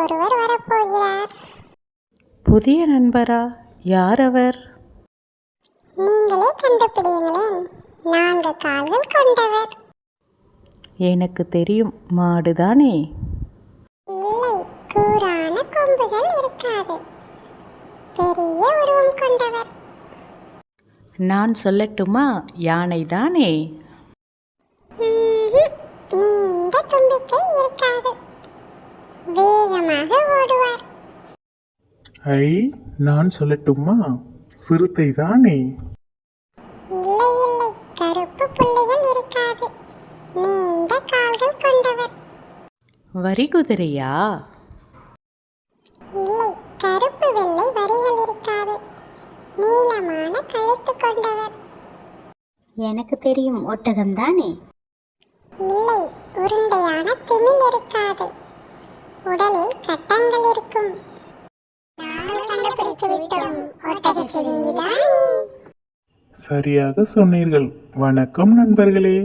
ஒருவர் வரப்போகிறார். புதிய நண்பரா? யார் அவர் நீங்களே கண்டுபிடியுங்களேன். நான்கு கால்கள் கொண்டவர். எனக்கு தெரியும் மாடுதானே? இல்லை கூரான கொம்புகள் இருக்காது. பெரிய உருவம் கொண்டவர். நான் சொல்லட்டுமா யானை தானே ம்ஹும். ஐ நான் சொல்லட்டுமா? சிறுத்தை தானே. இல்லை இல்லை கருப்பு புள்ளிகள் இருக்காது. நீண்ட கால்கள் கொண்டவர். வரி குதிரையா? இல்லை கருப்பு வெள்ளை வரிகள் இருக்காது. நீளமான கழுத்து கொண்டவர். எனக்கு தெரியும் ஒட்டகம் தானே? இல்லை உருண்டையான திமில் இருக்காது விட்டோம் சரியாக சொன்னீர்கள். வணக்கம் நண்பர்களே.